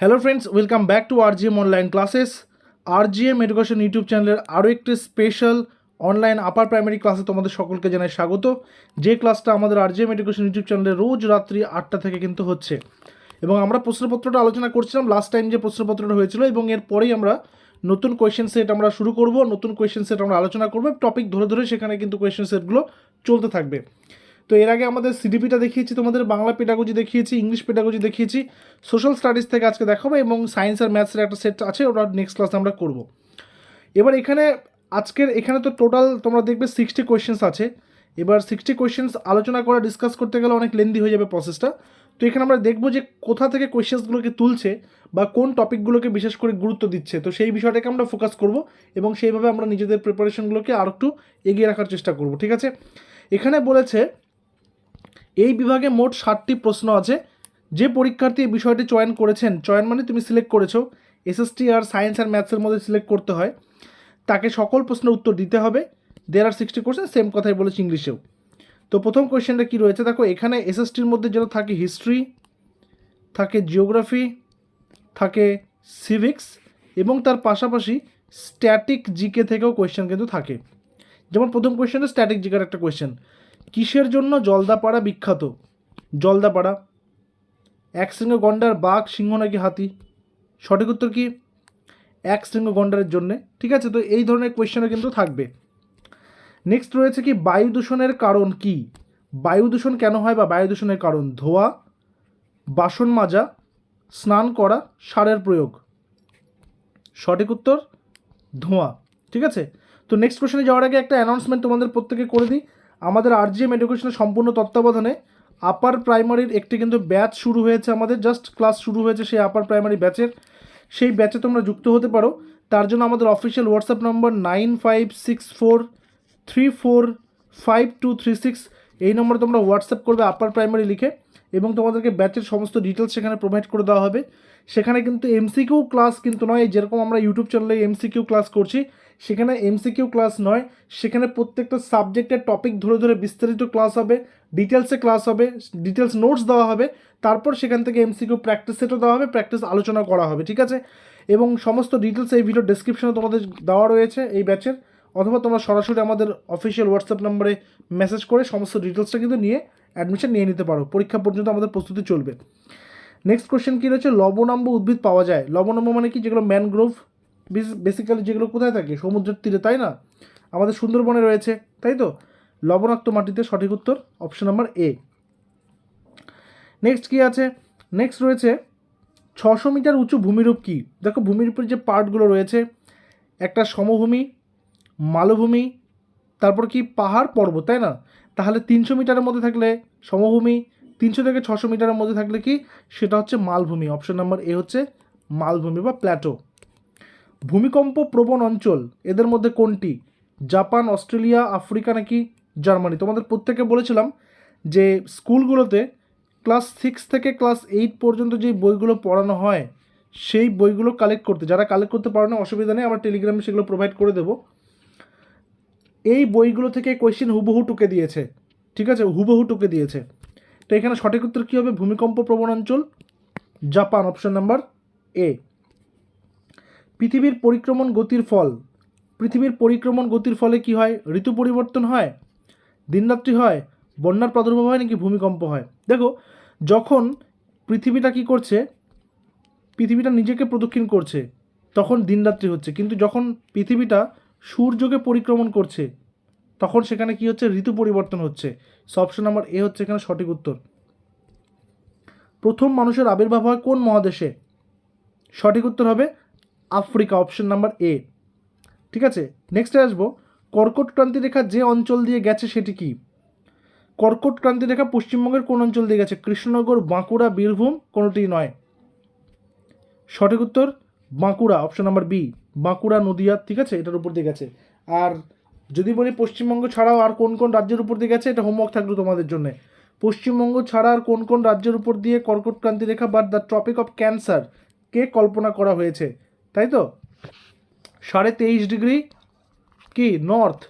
Hello friends welcome back to R G M online classes R G M education YouTube চ্যানেলের আরও একটি special online upper primary ক্লাসে তোমাদের সকলকে জানাই স্বাগত। যে ক্লাসটা আমাদের আর জিএম এডুকেশন ইউটিউব চ্যানেলে রোজ রাত্রি আটটা থেকে কিন্তু হচ্ছে। এবং আমরা প্রশ্নপত্রটা আলোচনা করছিলাম লাস্ট টাইম যে প্রশ্নপত্রটা হয়েছিল, এবং এরপরেই আমরা নতুন কোয়েশ্চেন সেট আমরা শুরু করব, নতুন কোয়েশ্চেন সেট আমরা আলোচনা করব টপিক ধরে ধরে সেখানে কিন্তু কোয়েশ্চেন সেটগুলো চলতে থাকবে। তো এর আগে আমাদের সিডিপিটা দেখিয়েছি, তোমাদের বাংলা পেডাগজি দেখিয়েছি ইংলিশ পেডাগজি দেখিয়েছি। সোশ্যাল স্টাডিজ থেকে আজকে দেখাবো এবং সায়েন্স আর ম্যাথসের একটা সেট আছে, ওটা নেক্সট ক্লাসে আমরা করব। এবার এখানে আজকের, এখানে তো টোটাল তোমরা দেখবে সিক্সটি কোয়েশ্চেন্স আছে। এবার সিক্সটি কোয়েশ্চেন্স আলোচনা করা ডিসকাস করতে গেলে অনেক লেন্দি হয়ে যাবে প্রসেসটা তো এখানে আমরা দেখব যে কোথা থেকে কোয়েশ্চেন্সগুলোকে তুলছে বা কোন টপিকগুলোকে বিশেষ করে গুরুত্ব দিচ্ছে। তো সেই বিষয়টাকে আমরা ফোকাস করব এবং সেইভাবে আমরা নিজেদের প্রিপারেশনগুলোকে আর একটু এগিয়ে রাখার চেষ্টা করব, ঠিক আছে? এখানে বলেছে এই বিভাগে মোট ষাটটি প্রশ্ন আছে। যে পরীক্ষার্থী এই বিষয়টি চয়ন করেছেন, চয়ন মানে তুমি সিলেক্ট করেছ। এসএসটি আর সায়েন্স আর ম্যাথসের মধ্যে সিলেক্ট করতে হয়। তাকে সকল প্রশ্নের উত্তর দিতে হবে। There are sixty question same কথাই বলেছি ইংলিশেও। তো প্রথম কোয়েশ্চেনটা কী রয়েছে? দেখো, এখানে এসএসটির মধ্যে যেটা থাকে হিস্ট্রি থাকে জিওগ্রাফি থাকে সিভিক্স এবং তার পাশাপাশি স্ট্যাটিক জিকে থেকেও কোয়েশ্চেন কিন্তু থাকে। যেমন প্রথম কোয়েশ্চেনটা স্ট্যাটিক জিকের একটা কোয়েশ্চেন কিসের জন্য জলদাপাড়া বিখ্যাত? জলদাপাড়া। এক শৃঙ্গ গন্ডার বাঘ, সিংহ নাকি হাতি? সঠিক উত্তর কি? এক শৃঙ্গ গন্ডারের জন্যে। ঠিক আছে, তো এই ধরনের কোয়েশ্চেনও কিন্তু থাকবে। নেক্সট রয়েছে কি, বায়ু দূষণের কারণ কি? বায়ু দূষণ কেন হয় বা বায়ু দূষণের কারণ? ধোয়া, বাসন মাজা, স্নান করা, সারের প্রয়োগ। সঠিক উত্তর, ধোঁয়া। ঠিক আছে? তো নেক্সট কোশ্চেনে যাওয়ার আগে একটা অ্যানাউন্সমেন্ট তোমাদের প্রত্যেকে করে দিই। আমাদের আরজিএম এডুকেশনের সম্পূর্ণ তত্ত্বাবধানে আপার প্রাইমারির একটি কিন্তু ব্যাচ শুরু হয়েছে আমাদের জাস্ট ক্লাস শুরু হয়েছে সেই আপার প্রাইমারি ব্যাচের সেই ব্যাচে তোমরা যুক্ত হতে পারো। তার জন্য আমাদের official WhatsApp number nine five six four three four five two three six এই নম্বরে তোমরা হোয়াটসঅ্যাপ করবে আপার প্রাইমারি লিখে এবং তোমাদেরকে ব্যাচের সমস্ত ডিটেলস সেখানে প্রোভাইড করে দেওয়া হবে। সেখানে কিন্তু এমসিকিউ ক্লাস কিন্তু নয় যেরকম আমরা ইউটিউব চ্যানেলে এমসিকিউ ক্লাস করছি, সেখানে এমসিকিউ ক্লাস নয়, সেখানে প্রত্যেকটা সাবজেক্টের টপিক ধরে ধরে বিস্তারিত ক্লাস হবে ডিটেলসে ক্লাস হবে ডিটেলস নোটস দেওয়া হবে, তারপর সেখান থেকে এমসিকিউ প্র্যাকটিস সেটও দেওয়া হবে প্র্যাকটিস আলোচনা করা হবে, ঠিক আছে? এবং সমস্ত ডিটেলস এই ভিডিও ডেসক্রিপশনে তোমাদের দেওয়া রয়েছে এই ব্যাচের অথবা তোমরা সরাসরি আমাদের অফিসিয়াল হোয়াটসঅ্যাপ নম্বরে মেসেজ করে সমস্ত ডিটেলসটা কিন্তু নিয়ে অ্যাডমিশন নিয়ে নিতে পারো, পরীক্ষা পর্যন্ত আমাদের প্রস্তুতি চলবে। নেক্সট কোশ্চেন কী রয়েছে? লবণাম্ব উদ্ভিদ পাওয়া যায়। লবণাম্ব মানে কি? যেগুলো ম্যানগ্রোভ বেসিক্যালি যেগুলো কোথায় থাকে? সমুদ্রের তীরে, তাই না? আমাদের সুন্দরবনে রয়েছে, তাই তো? লবণাক্ত মাটিতে সঠিক উত্তর অপশন নাম্বার এ নেক্সট কী আছে? নেক্সট রয়েছে, ছশো মিটার উঁচু ভূমিরূপ কী? দেখো, ভূমিরূপের যে পার্টগুলো রয়েছে, একটা সমভূমি, মালভূমি, তারপর কি? পাহাড় পর্বত, তাই না? তাহলে তিনশো মিটারের মধ্যে থাকলে সমভূমি তিনশো থেকে ছশো মিটারের মধ্যে থাকলে কি? সেটা হচ্ছে মালভূমি। অপশন নাম্বার এ হচ্ছে মালভূমি বা প্ল্যাটো। ভূমিকম্প প্রবণ অঞ্চল, এদের মধ্যে কোনটি? জাপান, অস্ট্রেলিয়া, আফ্রিকা নাকি জার্মানি? তোমাদের প্রত্যেকে বলেছিলাম যে স্কুলগুলোতে ক্লাস সিক্স থেকে ক্লাস এইট পর্যন্ত যে বইগুলো পড়ানো হয়, সেই বইগুলো কালেক্ট করতে। যারা কালেক্ট করতে পারো না, অসুবিধা নেই, আমরা টেলিগ্রামে সেগুলো প্রোভাইড করে দেবো। এই বইগুলো থেকে কোয়েশ্চেন হুবহু টুকে দিয়েছে। ঠিক আছে? হুবহু টুকে দিয়েছে। তো এখানে সঠিক উত্তর কী হবে? ভূমিকম্প প্রবণ অঞ্চল জাপান অপশন নাম্বার এ পৃথিবীর পরিক্রমণ গতির ফল। পৃথিবীর পরিক্রমণ গতির ফলে কি হয়? ঋতু পরিবর্তন হয়, দিনরাত্রি হয়, বন্যার প্রাদুর্ভাব হয় নাকি ভূমিকম্প হয়? দেখো, যখন পৃথিবীটা কি করছে? পৃথিবীটা নিজেকে প্রদক্ষিণ করছে, তখন দিনরাত্রি হচ্ছে। কিন্তু যখন পৃথিবীটা সূর্যকে পরিক্রমণ করছে তখন সেখানে কি হচ্ছে? ঋতু পরিবর্তন হচ্ছে। অপশন নাম্বার এ হচ্ছে এখানে সঠিক উত্তর। প্রথম মানুষের আবির্ভাব হয় কোন মহাদেশে? সঠিক উত্তর হবে আফ্রিকা অপশন নাম্বার এ ঠিক আছে? নেক্সটে আসব। কর্কট ক্রান্তি রেখা যে অঞ্চল দিয়ে গেছে সেটি কি? কর্কট ক্রান্তি রেখা পশ্চিমবঙ্গের কোন অঞ্চল দিয়ে গেছে? কৃষ্ণনগর, বাঁকুড়া, বীরভূম কোনোটি নয়? সঠিক উত্তর Bankura option number B Bankura, Nadia, ঠিক আছে? এটার উপর দিয়ে গেছে। আর যদি বলি পশ্চিমবঙ্গ ছাড়াও আর কোন কোন রাজ্যের উপর দিয়ে গেছে, এটা হোমওয়ার্ক থাকল তোমাদের জন্য। পশ্চিমবঙ্গ ছাড়া আর কোন কোন রাজ্যের উপর দিয়ে কর্কট ক্রান্তি রেখা বা দ্য ট্রপিক অফ ক্যান্সার কে কল্পনা করা হয়েছে, তাই তো? সাড়ে তেইশ ডিগ্রি কি নর্থ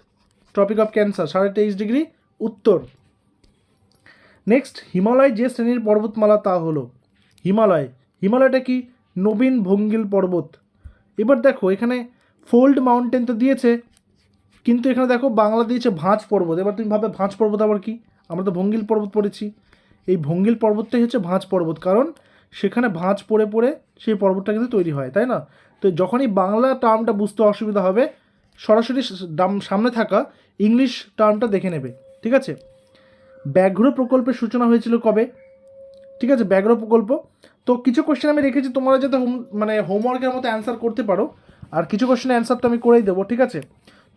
ট্রপিক অফ ক্যান্সার সাড়ে তেইশ ডিগ্রি উত্তর। নেক্সট হিমালয় যে শ্রেণির পর্বতমালা তা হলো। হিমালয়, হিমালয়টা কি? নবীন ভঙ্গিল পর্বত। এবার দেখো, এখানে ফোল্ড মাউন্টেন তো দিয়েছে কিন্তু এখানে দেখো বাংলা দিয়েছে ভাঁজ পর্বত। এবার তুমি ভাবে ভাঁজ পর্বত আবার কি? আমরা তো ভঙ্গিল পর্বত পড়েছি। এই ভঙ্গিল পর্বতটাই হচ্ছে ভাঁজ পর্বত, কারণ সেখানে ভাঁজ পড়ে পড়ে সেই পর্বতটা কিন্তু তৈরি হয়, তাই না? তো যখনই বাংলা টার্মটা বুঝতে অসুবিধা হবে, সরাসরি সামনে থাকা ইংলিশ টার্মটা দেখে নেবে, ঠিক আছে? ব্যাঘ্র প্রকল্পের সূচনা হয়েছিল কবে? ঠিক আছে, ব্যাঘ্র প্রকল্প। তো কিছু কোশ্চেন আমি রেখেছি, তোমরা যাতে হোম মানে হোমওয়ার্কের মতো অ্যান্সার করতে পারো, আর কিছু কোশ্চেনের অ্যান্সার তো আমি করেই দেবো, ঠিক আছে?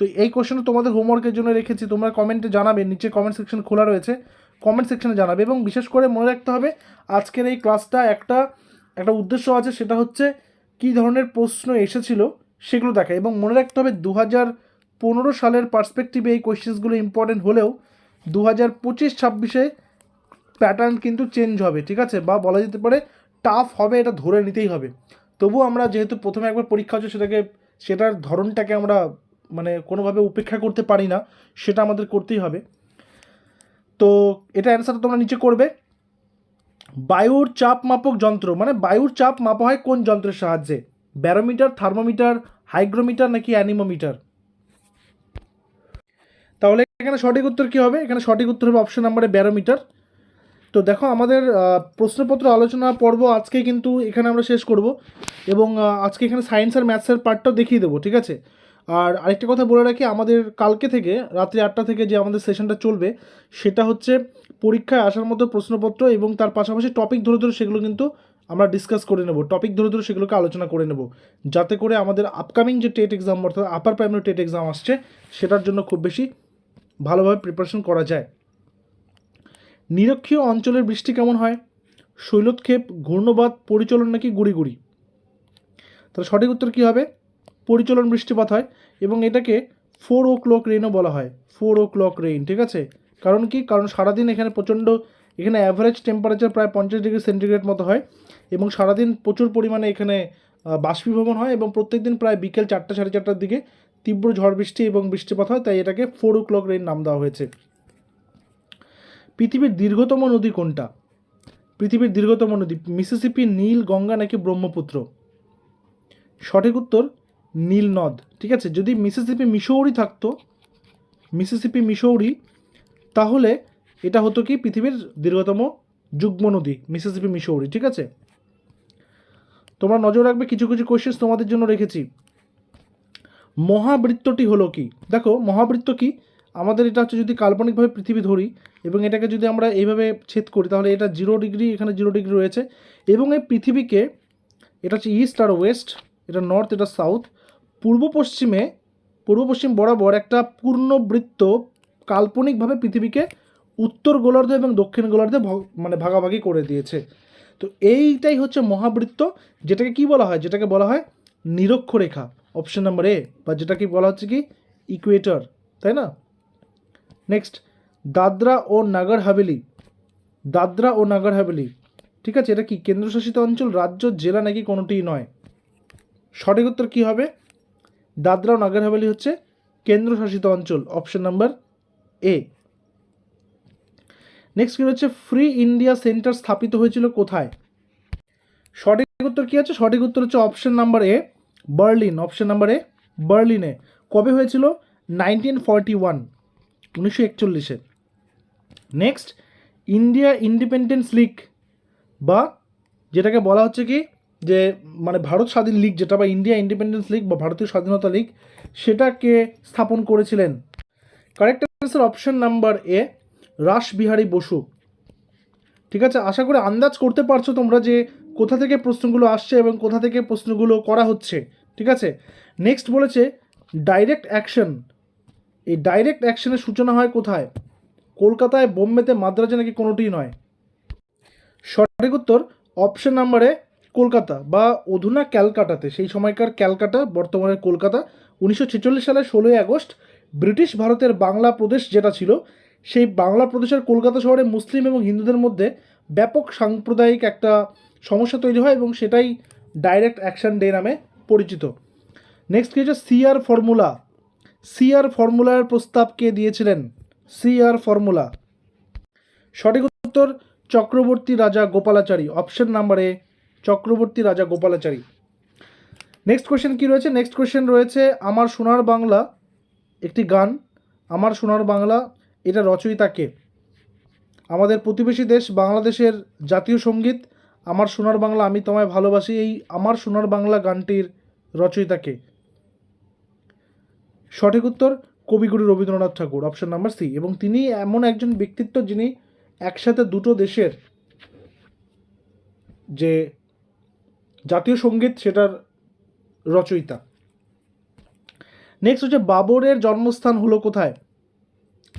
তো এই কোশ্চেনও তোমাদের হোমওয়ার্কের জন্য রেখেছি, তোমরা কমেন্টে জানাবে, নিচে কমেন্ট সেকশন খোলা রয়েছে কমেন্ট সেকশনে জানাবে এবং বিশেষ করে মনে রাখতে হবে, আজকের এই ক্লাসটা একটা একটা উদ্দেশ্য আছে, সেটা হচ্ছে কী ধরনের প্রশ্ন এসেছিল সেগুলো দেখা এবং মনে রাখতে হবে দু হাজার পনেরো সালের পার্সপেক্টিভে এই কোয়েশ্চেন্সগুলো ইম্পর্টেন্ট হলেও দু হাজার পঁচিশ ছাব্বিশে প্যাটার্ন কিন্তু চেঞ্জ হবে, ঠিক আছে? বা বলা যেতে পারে টাফ হবে, এটা ধরে নিতেই হবে। তবু আমরা যেহেতু প্রথমে একবার পরীক্ষা হচ্ছে, সেটাকে, সেটার ধরনটাকে আমরা মানে কোনোভাবে উপেক্ষা করতে পারি না, সেটা আমাদের করতেই হবে। তো এটা অ্যান্সার তোমরা নিচে করবে। বায়ুর চাপ মাপক যন্ত্র মানে বায়ুর চাপ মাপা হয় কোন যন্ত্রের সাহায্যে? ব্যারোমিটার, থার্মোমিটার, হাইগ্রোমিটার নাকি অ্যানিমোমিটার? তাহলে এখানে সঠিক উত্তর কী হবে? এখানে সঠিক উত্তর হবে অপশন নাম্বারে ব্যারোমিটার। তো দেখো আমাদের প্রশ্নপত্র আলোচনা পর্ব আজকে কিন্তু এখানে আমরা শেষ করব এবং আজকে এখানে সায়েন্স আর ম্যাথসের পার্টটাও দেখিয়ে দেবো, ঠিক আছে? আর আরেকটা কথা বলে রাখি, আমাদের কালকে থেকে, রাত্রি আটটা থেকে যে আমাদের সেশনটা চলবে, সেটা হচ্ছে পরীক্ষায় আসার মতো প্রশ্নপত্র এবং তার পাশাপাশি টপিক ধরে ধরে সেগুলো কিন্তু আমরা ডিসকাস করে নেব। টপিক ধরে ধরে সেগুলোকে আলোচনা করে নেব। যাতে করে আমাদের আপকামিং যে টেট এক্সাম অর্থাৎ আপার প্রাইমারি টেট এক্সাম আসছে, সেটার জন্য খুব বেশি ভালোভাবে প্রিপারেশন করা যায়। নিরক্ষীয় অঞ্চলের বৃষ্টি কেমন হয়? শৈলক্ষেপ, ঘূর্ণবাদ, পরিচলন নাকি গুড়ি গুড়ি তাহলে সঠিক উত্তর কী হবে? পরিচলন বৃষ্টিপাত হয় এবং এটাকে ফোর ও ক্লক রেইনও বলা হয়। ফোর ও ক্লক রেইন ঠিক আছে? কারণ কি? কারণ সারাদিন এখানে প্রচণ্ড, এখানে অ্যাভারেজ টেম্পারেচার প্রায় পঞ্চাশ ডিগ্রি সেন্টিগ্রেড মতো হয় এবং সারাদিন প্রচুর পরিমাণে এখানে বাষ্পীভবন হয় এবং প্রত্যেকদিন প্রায় বিকেল চারটা সাড়ে চারটার দিকে তীব্র ঝড় বৃষ্টি এবং বৃষ্টিপাত হয়, তাই এটাকে ফোর ও ক্লক রেইন নাম দেওয়া হয়েছে। পৃথিবীর দীর্ঘতম নদী কোনটা? পৃথিবীর দীর্ঘতম নদী, মিসিসিপি নীল গঙ্গা নাকি ব্রহ্মপুত্র? সঠিক উত্তর নীল নদ ঠিক আছে? যদি মিসিসিপি মিশৌরি থাকতো, মিসিসিপি মিশৌরি, তাহলে এটা হতো কি পৃথিবীর দীর্ঘতম যুগ্ম নদী, মিসিসিপি মিশৌরি, ঠিক আছে? তোমরা নজর রাখবে, কিছু কিছু কোয়েশ্চেন্স তোমাদের জন্য রেখেছি। মহাবৃত্তটি হলো কি? দেখো, মহাবৃত্ত কি? আমাদের এটা হচ্ছে যদি কাল্পনিকভাবে পৃথিবী ধরি, এবং এটাকে যদি আমরা এইভাবে ছেদ করি, তাহলে এটা জিরো ডিগ্রি এখানে জিরো ডিগ্রি রয়েছে। এবং এই পৃথিবীকে, এটা হচ্ছে ইস্ট আর ওয়েস্ট এটা নর্থ এটা সাউথ পূর্ব পশ্চিমে, পূর্ব পশ্চিম বরাবর একটা পূর্ণবৃত্ত কাল্পনিকভাবে পৃথিবীকে উত্তর গোলার্ধ এবং দক্ষিণ গোলার্ধে মানে ভাগাভাগি করে দিয়েছে। তো এইটাই হচ্ছে মহাবৃত্ত, যেটাকে কি বলা হয়? যেটাকে বলা হয় নিরক্ষরেখা অপশন নাম্বার এ বা যেটাকে বলা হচ্ছে কি ইকুয়েটর তাই না? নেক্সট দাদরা ও নাগর হাভেলি, দাদরা ও নাগর হাভেলি, ঠিক আছে? এটা কি কেন্দ্রশাসিত অঞ্চল, রাজ্য, জেলা নাকি কোনোটিই নয়? সঠিক উত্তর কী হবে? দাদরা ও নাগর হাভেলি হচ্ছে কেন্দ্রশাসিত অঞ্চল অপশন নাম্বার এ নেক্সট কি হচ্ছে ফ্রি ইন্ডিয়া সেন্টার স্থাপিত হয়েছিল কোথায়? সঠিক উত্তর কী আছে? সঠিক উত্তর হচ্ছে option number A Berlin option number A. বার্লিনে কবে হয়েছিল? নাইনটিন ফর্টি ওয়ান উনিশশো একচল্লিশে। নেক্সট ইন্ডিয়া ইন্ডিপেন্ডেন্স লিগ বা যেটাকে বলা হচ্ছে কি যে মানে ভারত স্বাধীন লীগ যেটা বা ইন্ডিয়া ইন্ডিপেন্ডেন্স লীগ বা ভারতীয় স্বাধীনতা লীগ, সেটাকে স্থাপন করেছিলেন। Correct answer option number A Rashbehari Basu. ঠিক আছে? আশা করি আন্দাজ করতে পারছ তোমরা যে কোথা থেকে প্রশ্নগুলো আসছে এবং কোথা থেকে প্রশ্নগুলো করা হচ্ছে। ঠিক আছে? নেক্সট বলেছে ডাইরেক্ট অ্যাকশন এই ডাইরেক্ট অ্যাকশনের সূচনা হয় কোথায়? কলকাতায় বোম্বেতে মাদ্রাজে নাকি কোনোটিই নয়? সঠিক উত্তর অপশন নাম্বারে কলকাতা বা অধুনা ক্যালকাটাতে, সেই সময়কার ক্যালকাটা বর্তমানে কলকাতা, উনিশশো ছেচল্লিশ সালের ষোলোই আগস্ট ব্রিটিশ ভারতের বাংলা প্রদেশ যেটা ছিল, সেই বাংলা প্রদেশের কলকাতা শহরে মুসলিম এবং হিন্দুদের মধ্যে ব্যাপক সাম্প্রদায়িক একটা সমস্যা তৈরি হয় এবং সেটাই ডাইরেক্ট অ্যাকশন ডে নামে পরিচিত। নেক্সট কি হচ্ছে? CR formula. সিআর ফর্মুলার প্রস্তাব কে দিয়েছিলেন? CR formula. সঠিক উত্তর চক্রবর্তী রাজা গোপালাচারী, অপশন নাম্বারে চক্রবর্তী রাজা গোপালাচারী। নেক্সট কোয়েশ্চেন কি রয়েছে? নেক্সট কোয়েশ্চেন রয়েছে, আমার সোনার বাংলা একটি গান। আমার সোনার বাংলা, এটা রচয়িতা কে? আমাদের প্রতিবেশী দেশ, বাংলাদেশের জাতীয় সংগীত। আমার সোনার বাংলা, আমি তোমায় ভালোবাসি, এই আমার সোনার বাংলা গানটির রচয়িতা কে? সঠিক উত্তর, Kabiguru Rabindranath Tagore option number C এবং তিনি এমন একজন ব্যক্তিত্ব যিনি একসাথে দুটো দেশের যে জাতীয় সংগীত সেটার রচয়িতা। নেক্সট হচ্ছে বাবরের জন্মস্থান হলো কোথায়?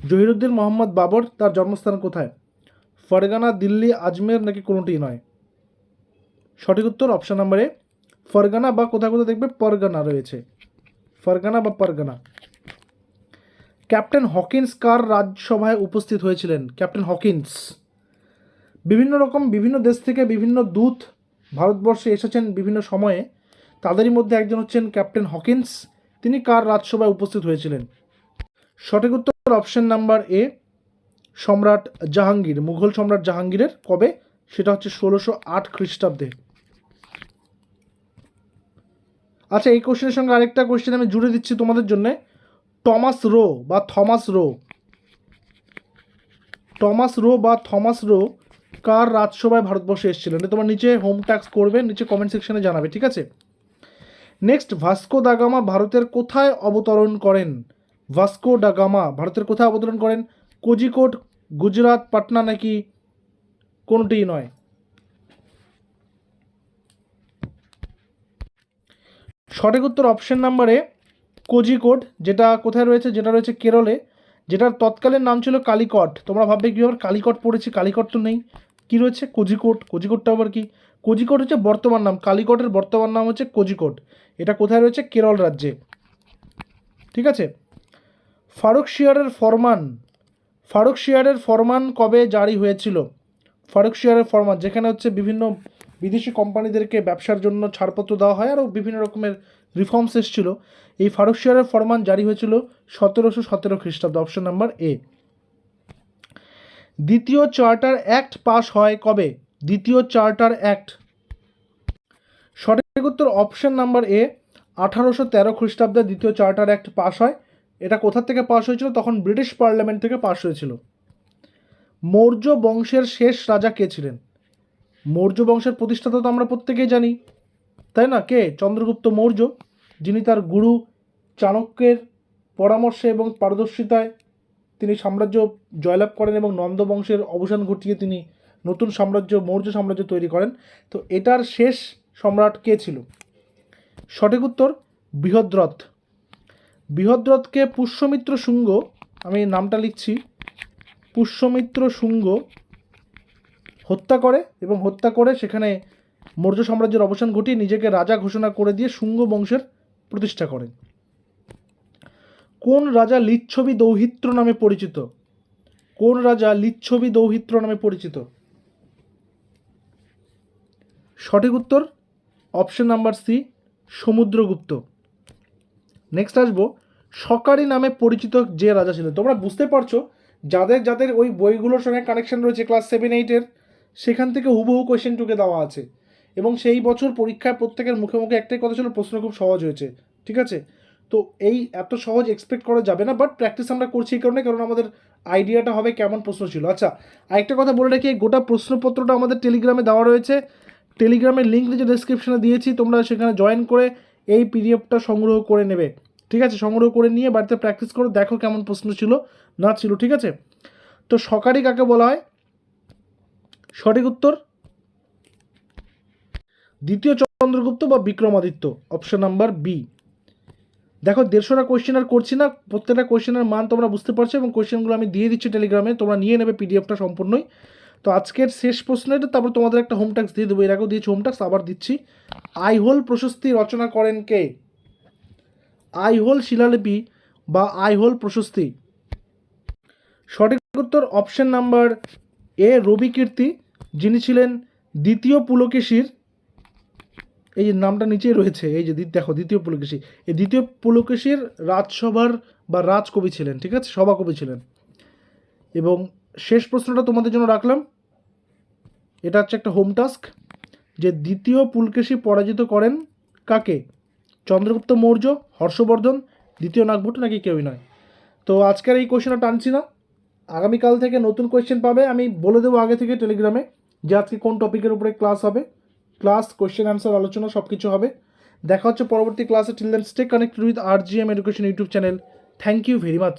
জহিরুদ্দিন মোহাম্মদ বাবর তার জন্মস্থান কোথায়? ফরগানা, দিল্লি, আজমের নাকি কোনোটি নয়? সঠিক উত্তর অপশন নাম্বারে ফরগানা বা কোথাও কোথায় দেখবে পরগানা রয়েছে। ফরগানা বা পরগানা। ক্যাপ্টেন হকিন্স কার রাজসভায় উপস্থিত হয়েছিলেন? Captain Hawkins. বিভিন্ন রকম বিভিন্ন দেশ থেকে বিভিন্ন দূত ভারতবর্ষে এসেছেন বিভিন্ন সময়ে। তাদেরই মধ্যে একজন হচ্ছেন ক্যাপ্টেন হকিন্স। তিনি কার রাজসভায় উপস্থিত হয়েছিলেন? সঠিক উত্তর অপশন নাম্বার এ, সম্রাট জাহাঙ্গীর, মুঘল সম্রাট জাহাঙ্গীরের। কবে? সেটা হচ্ছে ষোলোশো আট খ্রিস্টাব্দে। আচ্ছা এই কোশ্চেনের সঙ্গে আরেকটা কোশ্চেন আমি জুড়ে দিচ্ছি তোমাদের জন্য। টমাস রো বা থমাস রো। টমাস রো বা থমাস রো কার রাজসভায় ভারতবর্ষে এসেছিলেন তোমার নিচে হোম ট্যাক্স করবে, নিচে কমেন্ট সেকশনে জানাবে, ঠিক আছে? নেক্সট ভাস্কো দাগামা ভারতের কোথায় অবতরণ করেন? ভাস্কো ডাগামা ভারতের কোথায় অবতরণ করেন? কোজিকোট গুজরাট, পাটনা নাকি কোনটিই নয়? সঠিক উত্তর অপশন নাম্বারে কোজিকোড, যেটা কোথায় রয়েছে? যেটা রয়েছে কেরলে। যেটার তৎকালীন নাম ছিল কালিকট। তোমরা ভাববে, কী আবার কালিকট পড়েছি, কালিকট তো নেই। কী রয়েছে? কোজিকোট। কোজিকোটটা আবার কি? কোজিকোট হচ্ছে বর্তমান নাম। কালিকটের বর্তমান নাম হচ্ছে কোজিকোট। এটা কোথায় রয়েছে? কেরল রাজ্যে। ঠিক আছে? ফারুক শিয়ারের ফরমান। ফারুক শিয়ারের ফরমান কবে জারি হয়েছিল? ফারুক শিয়ারের ফরমান, যেখানে হচ্ছে বিভিন্ন বিদেশি কোম্পানিদেরকে ব্যবসার জন্য ছাড়পত্র দেওয়া হয়, আরও বিভিন্ন রকমের রিফর্মস এসেছিল। এই ফারুক শিয়ারের ফরমান জারি হয়েছিল সতেরোশো সতেরো খ্রিস্টাব্দ অপশন নাম্বার এ দ্বিতীয় চার্টার অ্যাক্ট পাস হয় কবে? দ্বিতীয় চার্টার অ্যাক্ট সঠিক উত্তর অপশন নাম্বার এ আঠারোশো তেরো খ্রিস্টাব্দে দ্বিতীয় চার্টার অ্যাক্ট পাস হয়। এটা কোথা থেকে পাস হয়েছিল? তখন ব্রিটিশ পার্লামেন্ট থেকে পাস হয়েছিল। মৌর্য বংশের শেষ রাজা কে ছিলেন? মৌর্য বংশের প্রতিষ্ঠাতা তো আমরা প্রত্যেকেই জানি। তাই না? কে? চন্দ্রগুপ্ত মৌর্য, যিনি তার গুরু চাণক্যের পরামর্শে এবং পারদর্শিতায় তিনি সাম্রাজ্য জয়লাভ করেন এবং নন্দ বংশের অবসান ঘটিয়ে তিনি নতুন সাম্রাজ্য, মৌর্য সাম্রাজ্য তৈরি করেন। তো এটার শেষ সম্রাট কে ছিল? সঠিক উত্তর, বৃহদ্রথ। বৃহদ্রথকে পুষ্যমিত্র শুঙ্গ, আমি নামটা লিখছি, পুষ্যমিত্র শুঙ্গ হত্যা করে এবং হত্যা করে সেখানে মৌর্য সাম্রাজ্যের অবসান ঘটিয়ে নিজেকে রাজা ঘোষণা করে দিয়ে শুঙ্গ বংশের প্রতিষ্ঠা করেন। কোন রাজা লিচ্ছবি দৌহিত্র নামে পরিচিত? কোন রাজা লিচ্ছবি দৌহিত্র নামে পরিচিত? সঠিক উত্তর, option number C, Samudragupta. Next আসব, সকারি নামে পরিচিত যে রাজা ছিলেন। তোমরা বুঝতে পারছ, যাদের যাদের ওই বইগুলোর সঙ্গে কানেকশন রয়েছে ক্লাস সেভেন এইটের সেখান থেকে হুবহু কোয়েশ্চেন টুকে দেওয়া আছে। এবং সেই বছর পরীক্ষায় প্রত্যেকের মুখে মুখে একটাই কথা ছিল, প্রশ্ন খুব সহজ হয়েছে। ঠিক আছে? তো এই এত সহজ এক্সপেক্ট করা যাবে না বাট প্র্যাকটিস আমরা করছি এই কারণে, কারণ আমাদের আইডিয়াটা হবে কেমন প্রশ্ন ছিল। আচ্ছা আরেকটা কথা বলে রাখি গোটা প্রশ্নপত্রটা আমাদের টেলিগ্রামে দেওয়া রয়েছে। টেলিগ্রামের লিঙ্ক নিচে ডিসক্রিপশনে দিয়েছি, তোমরা সেখানে জয়েন করে এই পিডিএফটা সংগ্রহ করে নেবে। ঠিক আছে? সংগ্রহ করে নিয়ে বাড়িতে প্র্যাকটিস করো, দেখো কেমন প্রশ্ন ছিল, না ছিল, ঠিক আছে? তো সকারি কাকে বলা হয়? সঠিক উত্তর? দ্বিতীয় চন্দ্রগুপ্ত বা বিক্রমাদিত্য অপশন নাম্বার বি দেখো, দেড়শোটা কোয়েশ্চেন আর করছি না। প্রত্যেকটা কোয়েশ্চেনের মান তোমরা বুঝতে পারছ এবং কোয়েশ্চেনগুলো আমি দিয়ে দিচ্ছি টেলিগ্রামে তোমরা নিয়ে নেবে পিডিএফটা সম্পূর্ণই। তো আজকের শেষ প্রশ্ন এটা। তারপর তোমাদের একটা হোম ট্যাক্স দিয়ে দেবো। এর আগেও দিয়েছি হোম ট্যাক্স আবার দিচ্ছি। আইহোল প্রশস্তি রচনা করেন কে? আইহোল শিলালিপি বা আইহোল প্রশস্তি? সঠিক উত্তর অপশন নাম্বার এ রবি কীর্তি, যিনি ছিলেন দ্বিতীয় পুলকেশীর এই যে নামটা নিচেই রয়েছে, এই যে দেখো দ্বিতীয় পুলকেশী, এই দ্বিতীয় পুলকেশীর রাজসভার বা রাজকবি ছিলেন, ঠিক আছে? সভাকবি ছিলেন। এবং শেষ প্রশ্নটা তোমাদের জন্য রাখলাম। এটা হচ্ছে একটা হোম টাস্ক, যে দ্বিতীয় পুলকেশী পরাজিত করেন কাকে? চন্দ্রগুপ্ত মৌর্য, হর্ষবর্ধন, দ্বিতীয় নাগভট্ট নাকি কেউই নয়? তো আজকের এই কোয়েশ্চেনটা টানছি না। আগামীকাল থেকে নতুন কোয়েশ্চেন পাবে, আমি বলে দেবো আগে থেকে টেলিগ্রামে যে আজকে কোন টপিকের উপরে ক্লাস হবে। ক্লাস কোয়েশ্চেন অ্যান্সার আলোচনা সব কিছু হবে। দেখা হচ্ছে পরবর্তী ক্লাসে till then stay connected with R G M education YouTube channel thank you very much